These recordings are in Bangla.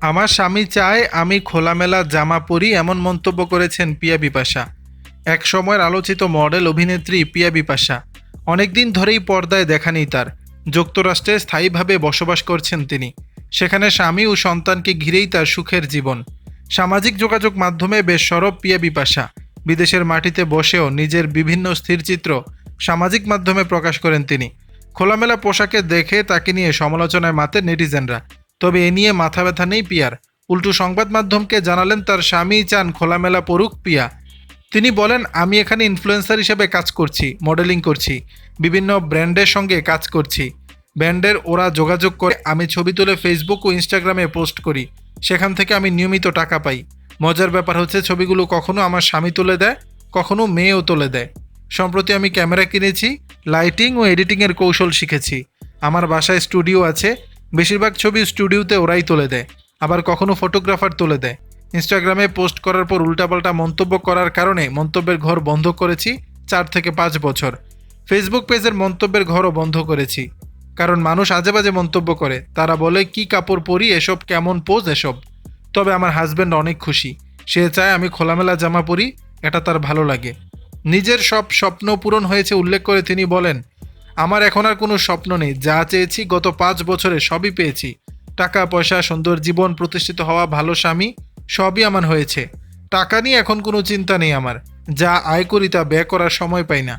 আমার স্বামী চায় আমি খোলামেলা জামা পরি এমন মন্তব্য করেছেন পিয়া বিপাশা। এক সময়ের আলোচিত মডেল অভিনেত্রী পিয়া বিপাশা। অনেকদিন ধরেই পর্দায় দেখা নেই তার। যুক্তরাষ্ট্রে স্থায়ীভাবে বসবাস করছেন তিনি। সেখানে স্বামী ও সন্তানকে ঘিরেই তার সুখের জীবন। সামাজিক যোগাযোগ মাধ্যমে বেশ সরব পিয়া বিপাশা। বিদেশের মাটিতে বসেও নিজের বিভিন্ন স্থিরচিত্র সামাজিক মাধ্যমে প্রকাশ করেন তিনি। খোলামেলা পোশাকে দেখে তাকে নিয়ে সমালোচনায় মাতে নেটিজেনরা। তবে এ নিয়ে মাথা ব্যথা নেই পিয়ার। উল্টো সংবাদ মাধ্যমকে জানালেন তার স্বামী চান খোলামেলা পড়ুক পিয়া। তিনি বলেন, আমি এখানে ইনফ্লুয়েন্সার হিসেবে কাজ করছি মডেলিং করছি, বিভিন্ন ব্র্যান্ডের সঙ্গে কাজ করছি। ব্র্যান্ডের ওরা যোগাযোগ করে আমি ছবি তুলে ফেসবুক ও ইনস্টাগ্রামে পোস্ট করি। সেখান থেকে আমি নিয়মিত টাকা পাই। মজার ব্যাপার হচ্ছে, ছবিগুলো কখনো আমার স্বামী তুলে দেয়, কখনো মেয়েও তুলে দেয়। সম্প্রতি আমি ক্যামেরা কিনেছি লাইটিং ও এডিটিংয়ের কৌশল শিখেছি। আমার বাসায় স্টুডিও আছে বেশিরভাগ ছবি স্টুডিওতে ওরাই তুলে দেয়, আবার কখনো ফটোগ্রাফার তুলে দেয়। ইনস্টাগ্রামে পোস্ট করার পর উল্টাপাল্টা মন্তব্য করার কারণে মন্তব্যের ঘর বন্ধ করেছি চার থেকে পাঁচ বছর। ফেসবুক পেজের মন্তব্যের ঘরও বন্ধ করেছি, কারণ মানুষ আজে বাজে মন্তব্য করে, তারা বলে, কি কাপড় পরি, এসব কেমন পোজ, এসব? তবে আমার হাজব্যান্ড অনেক খুশি, সে চায় আমি খোলামেলা জামা পরি, এটা তার ভালো লাগে। নিজের সব স্বপ্ন পূরণ হয়েছে, উল্লেখ করে তিনি বলেন আমার এখন আর কোনো স্বপ্ন নেই। যা চেয়েছি গত পাঁচ বছরে সবই পেয়েছি। টাকা, পয়সা, সুন্দর জীবন প্রতিষ্ঠিত হওয়া ভালো স্বামী, সবই আমার হয়েছে। টাকা নিয়ে এখন কোনো চিন্তা নেই আমার। যা আয় করি তা ব্যয় করার সময় পাই না।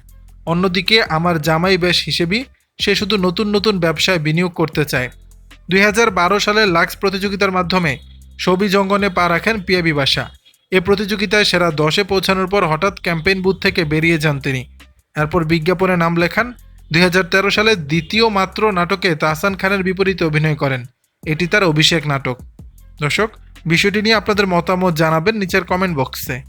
অন্যদিকে আমার জামাই বেশ হিসেবেই সে শুধু নতুন নতুন ব্যবসায় বিনিয়োগ করতে চায়। দুই হাজার বারো সালের লাক্স প্রতিযোগিতার মাধ্যমে ছবি জঙ্গনে পা রাখেন পিয়া বিবাসা। এ প্রতিযোগিতায় সেরা দশে পৌঁছানোর পর হঠাৎ ক্যাম্পেইন বুথ থেকে বেরিয়ে যান তিনি। এরপর বিজ্ঞাপনে নাম লেখান দুই হাজার তেরো সালে দ্বিতীয় মাত্র নাটকে তাহসান খানের বিপরীতে অভিনয় করেন। এটি তার অভিষেক নাটক। দর্শক, বিষয়টি নিয়ে আপনাদের মতামত জানাবেন নিচের কমেন্ট বক্সে